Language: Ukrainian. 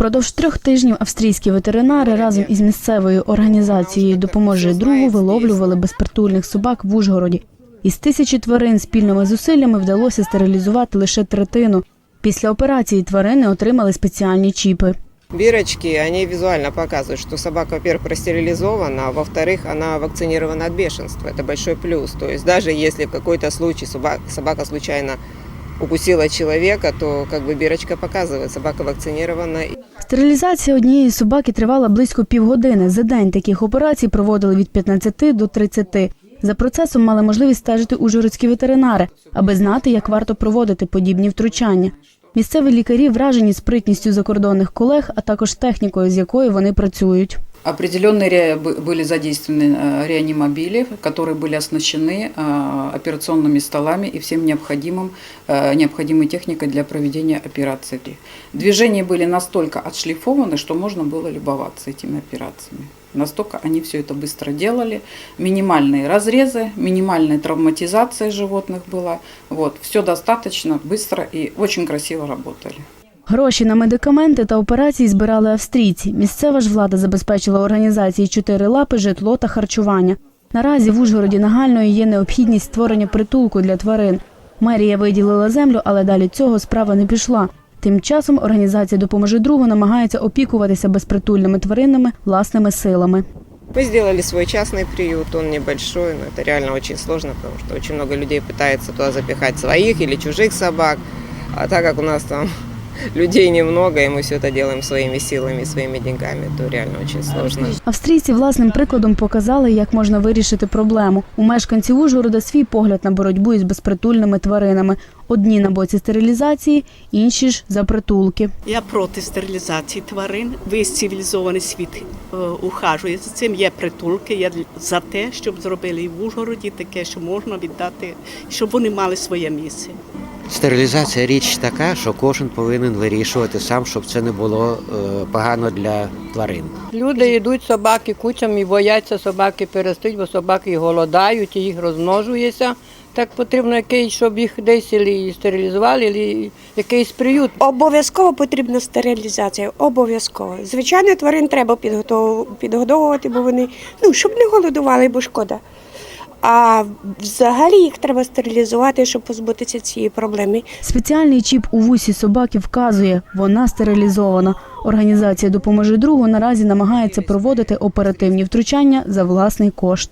Впродовж трьох тижнів австрійські ветеринари разом із місцевою організацією Допоможе другу виловлювали безпритульних собак в Ужгороді. Із тисячі тварин спільними зусиллями вдалося стерилізувати лише третину. Після операції тварини отримали спеціальні чіпи. Бирочки, они визуально показывают, что собака, во-первых, простерилизована, а во-вторых, она вакцинирована от бешенства. Это большой плюс. То есть даже если в какой-то случай собака, собака случайно укусила человека, то как бы бирочка показывает, собака вакцинирована. Стерилізація однієї собаки тривала близько півгодини. За день таких операцій проводили від 15 до 30. За процесом мали можливість стежити ужгородські ветеринари, аби знати, як варто проводити подібні втручання. Місцеві лікарі вражені спритністю закордонних колег, а також технікою, з якою вони працюють. Определенные ре- бы- были задействованы э, реанимобили, которые были оснащены э, операционными столами и всем необходимым, э, необходимой техникой для проведения операций. Движения были настолько отшлифованы, что можно было любоваться этими операциями. Настолько они все это быстро делали. Минимальные разрезы, минимальная травматизация животных была. Вот, все достаточно быстро и очень красиво работали. Гроші на медикаменти та операції збирали австрійці. Місцева ж влада забезпечила організації чотири лапи, житло та харчування. Наразі в Ужгороді нагальною є необхідність створення притулку для тварин. Мерія виділила землю, але далі цього справа не пішла. Тим часом організація допоможе другу намагається опікуватися безпритульними тваринами власними силами. Мы сделали свой частный приют, он небольшой, но это реально очень сложно, потому что очень много людей пытается туда запихать своих или чужих собак. А так как у нас там людей немного, и мы все это делаем своими силами, своими деньгами, то реально очень сложно. Австрійці власним прикладом показали, як можна вирішити проблему. У мешканців Ужгорода свій погляд на боротьбу із безпритульними тваринами. Одні на боці стерилізації, інші ж за притулки. Я проти стерилізації тварин. Весь цивілізований світ е, ухажує за цим. Є притулки. Я за те, щоб зробили і в Ужгороді таке, що можна віддати, щоб вони мали своє місце. Стерилізація річ така, що кожен повинен вирішувати сам, щоб це не було е, погано для тварин. Люди йдуть собаки кучами, бояться собаки перестуть, бо собаки голодають, і їх розмножується. Так потрібно якийсь, щоб їх десь і стерилізували, і якийсь приют. Обов'язково потрібна стерилізація. Обов'язково. Звичайно, тварин треба підгодовувати, бо вони ну щоб не голодували, бо шкода. А взагалі їх треба стерилізувати, щоб позбутися цієї проблеми. Спеціальний чіп у вусі собаки вказує, вона стерилізована. Організація допоможе другу наразі намагається проводити оперативні втручання за власний кошт.